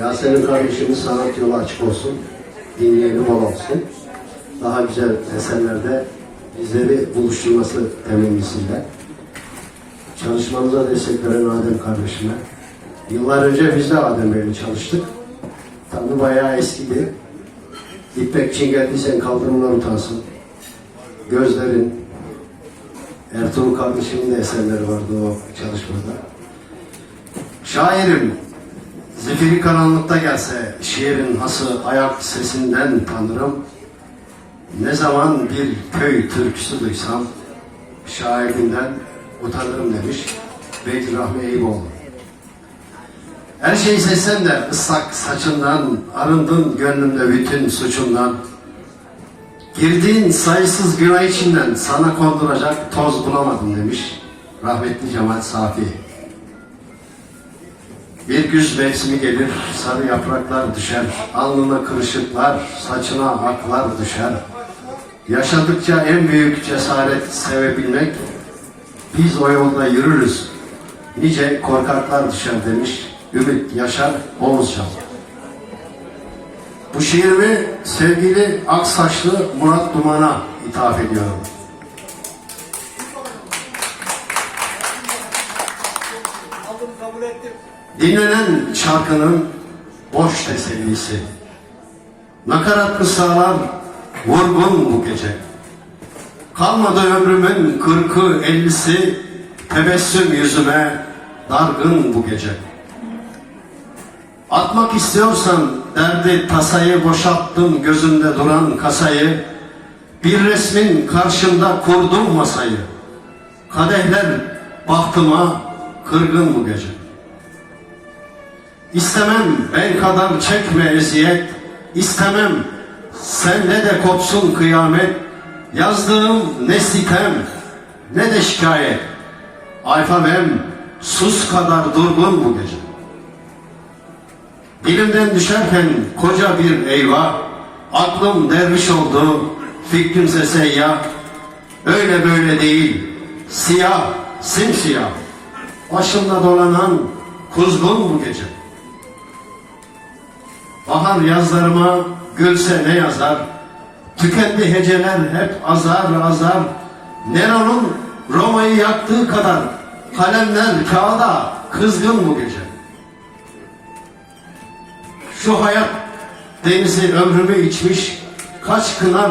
Yasemin kardeşimin sanat yolu açık olsun. Dinleyeni bol olsun. Daha güzel eserlerde bizleri buluşturması temennisiyle. Çalışmamıza destek veren Adem kardeşime. Yıllar önce biz de Adem Bey'le çalıştık. Tabii bayağı eskidi. Gitmek için geldiysen kaldırımlar utansın. Gözlerin, Ertuğrul kardeşimin de eserleri vardı o çalışmada. Şairim, zifiri karanlıkta gelse şiirin hası ayak sesinden tanırım. Ne zaman bir köy türküsü duysam şairinden utanırım demiş Beyt Rahmi Eyüboğlu. Her şeyi seçsen de ıslak saçından, arındın gönlümde bütün suçundan. Girdiğin sayısız günah içinden sana konduracak toz bulamadım demiş rahmetli Cemal Safi. Bir güz mevsimi gelir, sarı yapraklar düşer, alnına kırışıklar, saçına aklar düşer. Yaşadıkça en büyük cesaret sevebilmek, biz o yolda yürürüz, nice korkaklar düşer demiş Ümit Yaşar Oğuzcan. Bu şiirimi sevgili Aksaçlı Murat Duman'a ithaf ediyorum. Kabul ettim. Dinlenen şarkının boş tesellisi. Nakarat kısalar vurgun bu gece. Kalmadı ömrümün kırkı ellisi, tebessüm yüzüme dargın bu gece. Atmak istiyorsan derdi tasayı boşalttım gözünde duran kasayı, bir resmin karşında kurdum masayı. Kadehler bahtıma kırgın bu gece. İstemem ben kadar çekme eziyet, istemem sende de kopsun kıyamet. Yazdığım ne sitem ne de şikayet. Alfabem sus kadar durgun bu gece. Dilimden düşerken koca bir eyvah, aklım derviş oldu, fikrimse seyyah. Öyle böyle değil, siyah, simsiyah. Başımda dolanan kuzgun bu gece. Bahar yazlarıma gülse ne yazar? Tükendi heceler hep azar azar. Nero'nun Roma'yı yaktığı kadar kalemler kağıda kızgın bu gece. Şu hayat denizi ömrümü içmiş, kaç kınar